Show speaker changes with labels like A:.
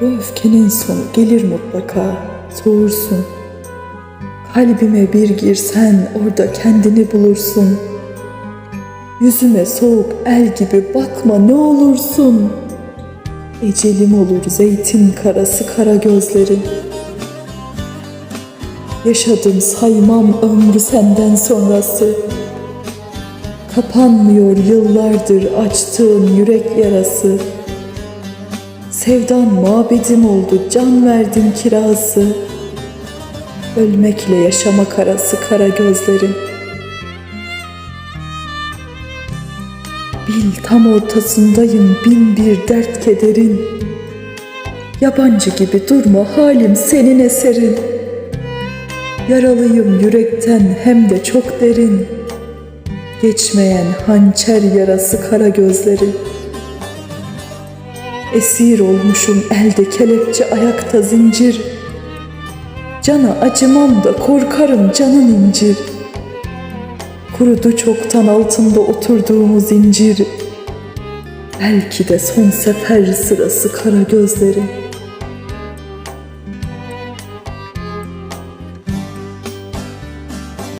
A: Bu öfkenin sonu gelir mutlaka, soğursun. Kalbime bir girsen orada kendini bulursun. Yüzüme soğuk el gibi bakma ne olursun. Ecelim olur zeytin karası kara gözlerin. Yaşadım saymam ömrü senden sonrası. Kapanmıyor yıllardır açtığın yürek yarası. Sevdan mabedim oldu, can verdim kirası. Ölmekle yaşamak arası kara gözlerin. Bil tam ortasındayım bin bir dert kederin. Yabancı gibi durma halim senin eserin. Yaralıyım yürekten hem de çok derin. Geçmeyen hançer yarası kara gözlerin. Esir olmuşum elde kelepçe ayakta zincir. Cana acımam da korkarım canın incir. Kurudu çoktan altında oturduğumuz incir. Belki de son sefer sırası kara gözlerin.